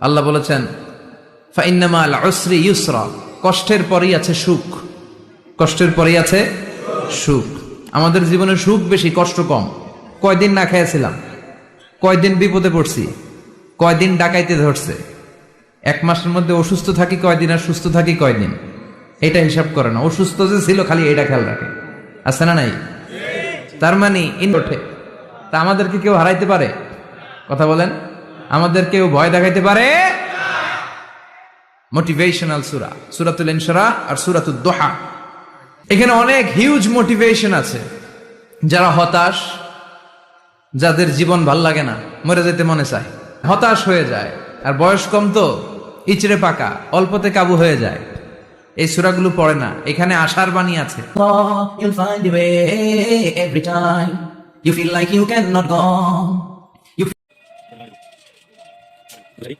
আল্লাহ বলেছেন, ফাইন্নামা আল উসরি ইউসরা কষ্টের পরেই আছে সুখ। কষ্টের পরেই আছে সুখ। আমাদের জীবনে সুখ বেশি, কষ্ট কম। কয়দিন না খেয়েছিলাম, কয়দিন বিপদে পড়ছি, কয়দিন ডাকাইতে ধরছে। এক মাসের মধ্যে অসুস্থ থাকি কয়দিন আর সুস্থ থাকি কয়দিন? এটা হিসাব করে না। অসুস্থ যে ছিল খালি এটা খেয়াল রাখে। আছে না নাই? তার মানে ইন তা আমাদেরকে কেউ হারাইতে পারে? কথা বলেন। আমাদের কেউ ভয় দেখাইতে পারে? মোটিভেশনাল সুরা সুরাতুল ইনসরা আর সুরাতুল দোহা এখানে অনেক হিউজ মোটিভেশন আছে। যারা হতাশ, যাদের জীবন ভালো লাগে না, মরে যেতে মনে চায়। হতাশ হয়ে যায়। আর বয়স কম তো, ইচড়ে পাকা, অল্পতে কাবু হয়ে যায়। এই সুরাগুলো পড়ে না, এখানে আশার বাণী আছে. You feel like you cannot go. Ready?